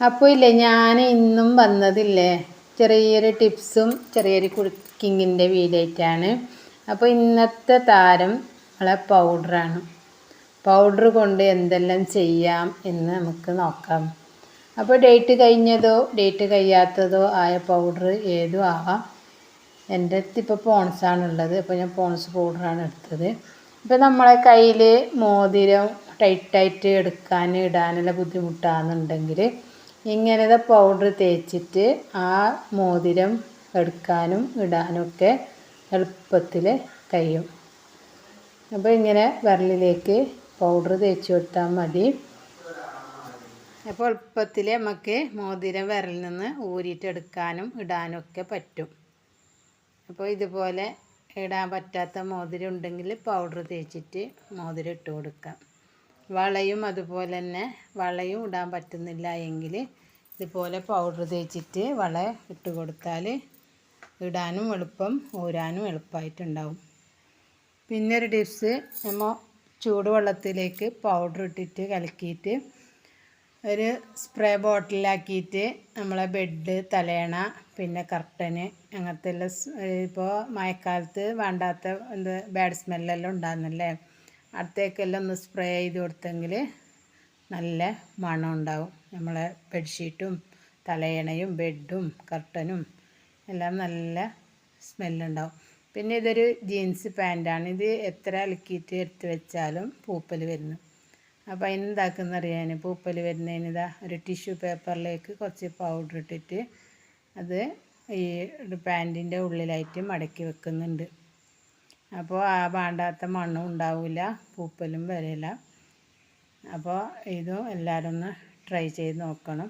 അപ്പോൾ ഇല്ലേ ഞാൻ ഇന്നും വന്നതില്ലേ? ചെറിയൊരു ടിപ്സും ചെറിയൊരു കുക്കിങ്ങിന്റെ വീഡിയോ ആയിട്ടാണ് അപ്പോൾ ഇന്നത്തെ താരം നമ്മളെ പൗഡറാണ്. പൗഡർ കൊണ്ട് എന്തെല്ലാം ചെയ്യാം എന്ന് നമുക്ക് നോക്കാം. അപ്പോൾ ഡേറ്റ് കഴിഞ്ഞതോ ഡേറ്റ് കഴിയാത്തതോ ആയ പൗഡർ ഏതും ആവാം. എന്റെ അടുത്ത് ഇപ്പോൾ പോൺസാണുള്ളത്. അപ്പോൾ ഞാൻ പോൺസ് പൗഡറാണ് എടുത്തത്. ഇപ്പോൾ നമ്മളെ കയ്യിൽ മോതിരം ടൈറ്റായിട്ട് എടുക്കാൻ ഇടാനുള്ള ബുദ്ധിമുട്ടാണെന്നുണ്ടെങ്കിൽ ഇങ്ങനത്തെ പൗഡർ തേച്ചിട്ട് ആ മോതിരം എടുക്കാനും ഇടാനൊക്കെ എളുപ്പത്തിൽ കഴിയും. അപ്പോൾ ഇങ്ങനെ വിരലിലേക്ക് പൗഡർ തേച്ച് കൊടുത്താൽ മതി. അപ്പോൾ എളുപ്പത്തിൽ നമുക്ക് മോതിരം വിരലിൽ നിന്ന് ഊരിയിട്ടെടുക്കാനും ഇടാനൊക്കെ പറ്റും. അപ്പോൾ ഇതുപോലെ ഇടാൻ പറ്റാത്ത മോതിരം ഉണ്ടെങ്കിൽ പൗഡർ തേച്ചിട്ട് മോതിരം ഇട്ട് കൊടുക്കാം. വളയും അതുപോലെ തന്നെ വളയും ഇടാൻ പറ്റുന്നില്ല എങ്കിൽ ഇതുപോലെ പൗഡർ തേച്ചിട്ട് വള ഇട്ട് കൊടുത്താൽ ഇടാനും എളുപ്പം ഊരാനും എളുപ്പമായിട്ടുണ്ടാവും പിന്നെ ഒരു ടിപ്സ് നമ്മൾ ചൂടുവെള്ളത്തിലേക്ക് പൗഡർ ഇട്ടിട്ട് കലക്കിയിട്ട് ഒരു സ്പ്രേ ബോട്ടിലാക്കിയിട്ട് നമ്മളെ ബെഡ് തലയണ പിന്നെ കർട്ടന് അങ്ങനത്തെ എല്ലാം ഇപ്പോൾ മഴക്കാലത്ത് വേണ്ടാത്ത എന്ത് ബാഡ് സ്മെല്ലെല്ലാം ഉണ്ടാകുന്നല്ലേ അടുത്തേക്കെല്ലാം ഒന്ന് സ്പ്രേ ചെയ്ത് കൊടുത്തെങ്കിൽ നല്ല മണം ഉണ്ടാവും. നമ്മളെ ബെഡ്ഷീറ്റും തലയണയും ബെഡും കർട്ടനും എല്ലാം നല്ല സ്മെല്ലുണ്ടാവും പിന്നെ ഇതൊരു ജീൻസ് പാന്റാണ് ഇത് എത്ര അലക്കിയിട്ട് എടുത്ത് വെച്ചാലും പൂപ്പൽ വരുന്നു. അപ്പോൾ അതിനെന്താക്കുന്ന അറിയാൻ പൂപ്പൽ വരുന്നതിന് ഇതാ ഒരു ടിഷ്യൂ പേപ്പറിലേക്ക് കുറച്ച് പൗഡർ ഇട്ടിട്ട് അത് ഈ പാന്റിന്റെ ഉള്ളിലായിട്ട് മടക്കി വെക്കുന്നുണ്ട്. അപ്പോൾ ആ വേണ്ടാത്ത മണ്ണും ഉണ്ടാവില്ല പൂപ്പലും വരില്ല അപ്പോൾ ഇതും എല്ലാവരും ഒന്ന് ട്രൈ ചെയ്ത് നോക്കണം.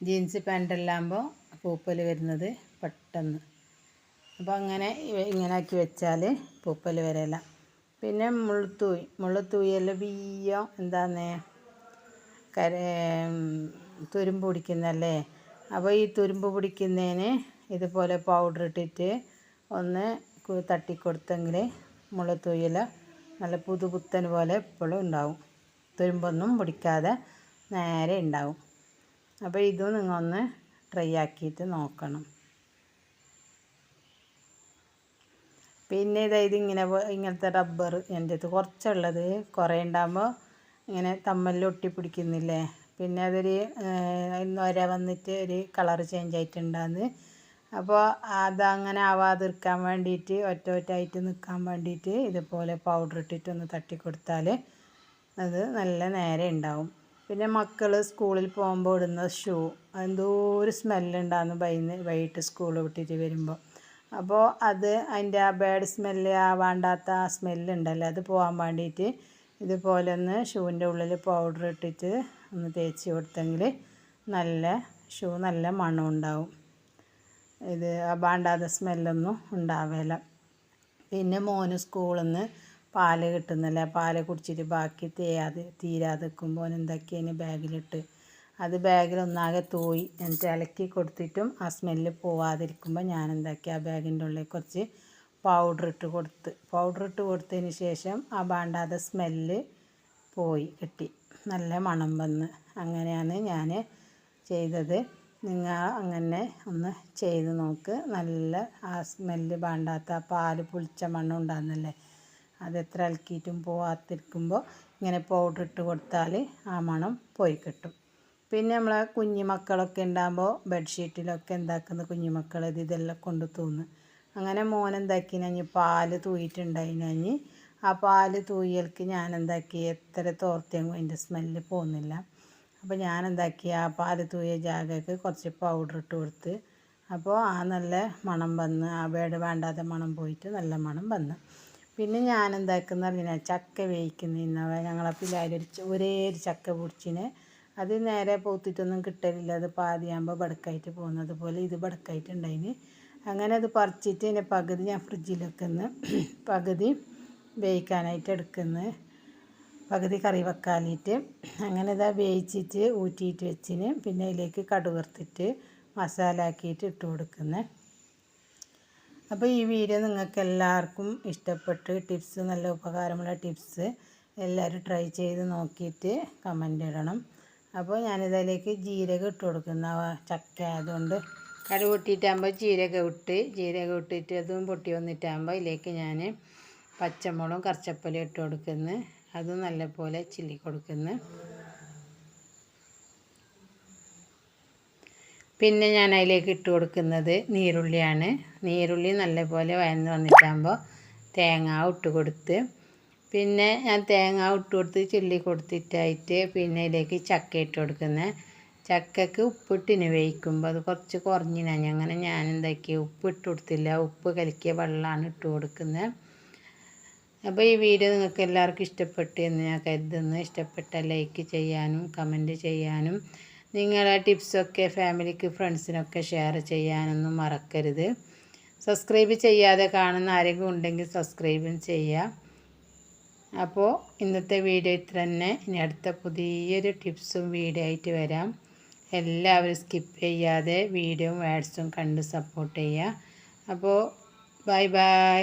ജീൻസ് പാന്റെല്ലാകുമ്പോൾ പൂപ്പൽ വരുന്നത് പെട്ടെന്ന്. അപ്പോൾ അങ്ങനെ ഇങ്ങനെ ആക്കി വെച്ചാൽ പൂപ്പൽ വരില്ല പിന്നെ മുള്ളത്തൂയി മുള്ളത്തൂയെല്ലാം വീയോ എന്താന്ന്? കര തുരുമ്പ് പിടിക്കുന്നല്ലേ അപ്പോൾ ഈ തുരുമ്പ് പിടിക്കുന്നതിന് ഇതുപോലെ പൗഡർ ഇട്ടിട്ട് ഒന്ന് തട്ടിക്കൊടുത്തെങ്കിൽ മുളത്തൂയില നല്ല പുതുപുത്തൻ പോലെ എപ്പോഴും ഉണ്ടാവും. തുരുമ്പൊന്നും പിടിക്കാതെ നേരെ ഉണ്ടാവും. അപ്പോൾ ഇതും നിങ്ങൾ ഒന്ന് ട്രൈ ആക്കിയിട്ട് നോക്കണം. പിന്നെ ഇതായത് ഇങ്ങനെ ഇങ്ങനത്തെ റബ്ബർ എന്റെ അടുത്ത് കുറച്ചുള്ളത്. കുറേ ഉണ്ടാകുമ്പോൾ ഇങ്ങനെ തമ്മലിൽ ഒട്ടി പിടിക്കുന്നില്ലേ? പിന്നെ അതൊരു വരെ വന്നിട്ട് ഒരു കളർ ചേഞ്ച് ആയിട്ടുണ്ടാകുന്നത് അപ്പോൾ അതങ്ങനെ ആവാതിരിക്കാൻ വേണ്ടിയിട്ട് ഒറ്റ ഒറ്റയായിട്ട് നിൽക്കാൻ വേണ്ടിയിട്ട് ഇതുപോലെ പൗഡർ ഇട്ടിട്ടൊന്ന് തട്ടി കൊടുത്താൽ അത് നല്ല നേരെ ഉണ്ടാവും പിന്നെ മക്കൾ സ്കൂളിൽ പോകുമ്പോൾ ഇടുന്ന ഷൂ എന്തോ ഒരു സ്മെല്ലുണ്ടാകുന്നു വൈകുന്ന വൈകിട്ട് സ്കൂൾ വിട്ടിട്ട് വരുമ്പോൾ അപ്പോൾ അത് അതിന്റെ ആ ബാഡ് സ്മെല്ല് ആ വേണ്ടാത്ത ആ സ്മെല്ലുണ്ടല്ലോ അത് പോകാൻ വേണ്ടിയിട്ട് ഇതുപോലെ ഒന്ന് ഷൂവിന്റെ ഉള്ളിൽ പൗഡർ ഇട്ടിട്ട് ഒന്ന് തേച്ച് കൊടുത്തെങ്കിൽ നല്ല ഷൂ നല്ല മണം ഉണ്ടാവും ഇത് വേണ്ടാത്ത സ്മെല്ലൊന്നും ഉണ്ടാവില്ല പിന്നെ മോന് സ്കൂളിൽ നിന്ന് പാൽ കിട്ടുന്നില്ല. പാൽ കുടിച്ചിട്ട് ബാക്കി തേയാതെ തീരാതെ നിൽക്കുമ്പോൾ എന്തൊക്കെയാണ് ബാഗിലിട്ട്. അത് ബാഗിൽ ഒന്നാകെ തൂയി. എന്നിട്ട് ഇലക്കി കൊടുത്തിട്ടും ആ സ്മെല്ല് പോവാതിരിക്കുമ്പോൾ ഞാൻ എന്താക്കി ആ ബാഗിന്റെ ഉള്ളിൽ കുറച്ച് പൗഡർ ഇട്ട് കൊടുത്ത്. പൗഡർ ഇട്ട് കൊടുത്തതിന് ശേഷം ആ വേണ്ടാത്ത സ്മെല്ല് പോയി കിട്ടി. നല്ല മണം വന്ന്. അങ്ങനെയാണ് ഞാൻ ചെയ്തത്. നിങ്ങൾ അങ്ങനെ ഒന്ന് ചെയ്ത് നോക്ക്. നല്ല ആ സ്മെല്ല് വേണ്ടാത്ത പാൽ പുളിച്ച മണ്ണം ഉണ്ടാകുന്നല്ലേ അത് എത്ര ഇളക്കിയിട്ടും പോവാതിരിക്കുമ്പോൾ ഇങ്ങനെ പൗഡർ ഇട്ട് കൊടുത്താൽ ആ മണം പോയി കിട്ടും. പിന്നെ നമ്മളെ കുഞ്ഞു മക്കളൊക്കെ ഉണ്ടാകുമ്പോൾ ബെഡ്ഷീറ്റിലൊക്കെ എന്താക്കുന്ന കുഞ്ഞു മക്കൾ ഇത് ഇതെല്ലാം കൊണ്ട് തൂന്ന്. അങ്ങനെ മോൻ എന്താക്കി ഞാൻ പാൽ തൂയിട്ടുണ്ടായിനഞ്ഞ് ആ പാൽ തൂയൽക്ക് ഞാൻ എന്താക്കി എത്ര തോർത്തിയെങ്കിലും അതിന്റെ സ്മെല്ല് പോകുന്നില്ല അപ്പോൾ ഞാൻ എന്താക്കി ആ പാൽ തൂയ ജാഗയ്ക്ക് കുറച്ച് പൗഡർ ഇട്ട് കൊടുത്ത് അപ്പോൾ ആ നല്ല മണം വന്ന് ആ വേട് വേണ്ടാത്ത മണം പോയിട്ട് നല്ല മണം വന്ന്. പിന്നെ ഞാൻ എന്താക്കുന്ന പറഞ്ഞാൽ ചക്ക വേവിക്കുന്ന ഞങ്ങളെ പിള്ളേർ ഒരേ ഒരു ചക്ക പൊടിച്ചിന്. അത് നേരെ പൂത്തിട്ടൊന്നും കിട്ടലില്ല. അത് പാതിയാകുമ്പോൾ ബടക്കായിട്ട് പോകുന്നത് പോലെ ഇത് ബടക്കായിട്ടുണ്ടായിന്. അങ്ങനെ അത് പറിച്ചിട്ട് ഇതിന്റെ പകുതി ഞാൻ ഫ്രിഡ്ജിൽ വെക്കുന്നു. പകുതി വേവിക്കാനായിട്ട് എടുക്കുന്നു. പകുതി കറി വെക്കാനിട്ട് അങ്ങനെ ഇതാ വേവിച്ചിട്ട് ഊറ്റിയിട്ട് വെച്ചിന്. പിന്നെ അതിലേക്ക് കടുവർത്തിട്ട് മസാല ആക്കിയിട്ട് ഇട്ട് കൊടുക്കുന്നത് അപ്പോൾ ഈ വീഡിയോ നിങ്ങൾക്ക് എല്ലാവർക്കും ഇഷ്ടപ്പെട്ട്. ടിപ്സ് നല്ല ഉപകാരമുള്ള ടിപ്സ് എല്ലാവരും ട്രൈ ചെയ്ത് നോക്കിയിട്ട് കമന്റ് ഇടണം. അപ്പോൾ ഞാനിതിലേക്ക് ജീരകം ഇട്ട് കൊടുക്കുന്ന ചക്ക ആയതുകൊണ്ട് കടു പൊട്ടിയിട്ടാകുമ്പോൾ ജീരകം ഇട്ട് ജീരകം ഇട്ടിട്ട് അതും പൊട്ടി വന്നിട്ടാകുമ്പോൾ ഇതിലേക്ക് ഞാൻ പച്ചമുളകും കറച്ചപ്പലും ഇട്ട് കൊടുക്കുന്നു. അതും നല്ലപോലെ ചില്ലി കൊടുക്കുന്ന. പിന്നെ ഞാൻ അതിലേക്ക് ഇട്ട് കൊടുക്കുന്നത് നീരുള്ളിയാണ്. നീരുള്ളി നല്ലപോലെ വയന്ന് വന്നിട്ടാകുമ്പോൾ തേങ്ങ ഇട്ട് കൊടുത്ത് പിന്നെ ഞാൻ തേങ്ങ ഇട്ട് കൊടുത്ത് ചില്ലി കൊടുത്തിട്ടായിട്ട് പിന്നെ ഇതിലേക്ക് ചക്ക ഇട്ട് കൊടുക്കുന്നത്. ചക്കക്ക് ഉപ്പിട്ടിന് വേവിക്കുമ്പോൾ അത് കുറച്ച് കുറഞ്ഞിനാണ് അങ്ങനെ ഞാൻ എന്താക്കി ഉപ്പ് ഇട്ട് കൊടുത്തില്ല. ഉപ്പ് കലക്കിയ വെള്ളമാണ് ഇട്ട് കൊടുക്കുന്നത്. അപ്പോൾ ഈ വീഡിയോ നിങ്ങൾക്ക് എല്ലാവർക്കും ഇഷ്ടപ്പെട്ടു എന്ന് ഞാൻ കരുതുന്നു. ഇഷ്ടപ്പെട്ട ലൈക്ക് ചെയ്യാനും കമന്റ് ചെയ്യാനും നിങ്ങളെ ടിപ്സൊക്കെ ഫാമിലിക്ക് ഫ്രണ്ട്സിനൊക്കെ ഷെയർ ചെയ്യാനൊന്നും മറക്കരുത്. സബ്സ്ക്രൈബ് ചെയ്യാതെ കാണുന്ന ആരെങ്കിലും ഉണ്ടെങ്കിൽ സബ്സ്ക്രൈബും ചെയ്യുക അപ്പോൾ ഇന്നത്തെ വീഡിയോ ഇത്ര തന്നെ. ഇനി അടുത്ത പുതിയൊരു ടിപ്സും വീഡിയോ ആയിട്ട് വരാം. എല്ലാവരും സ്കിപ്പ് ചെയ്യാതെ വീഡിയോയും ആഡ്സും കണ്ട് സപ്പോർട്ട് ചെയ്യുക. അപ്പോൾ bye bye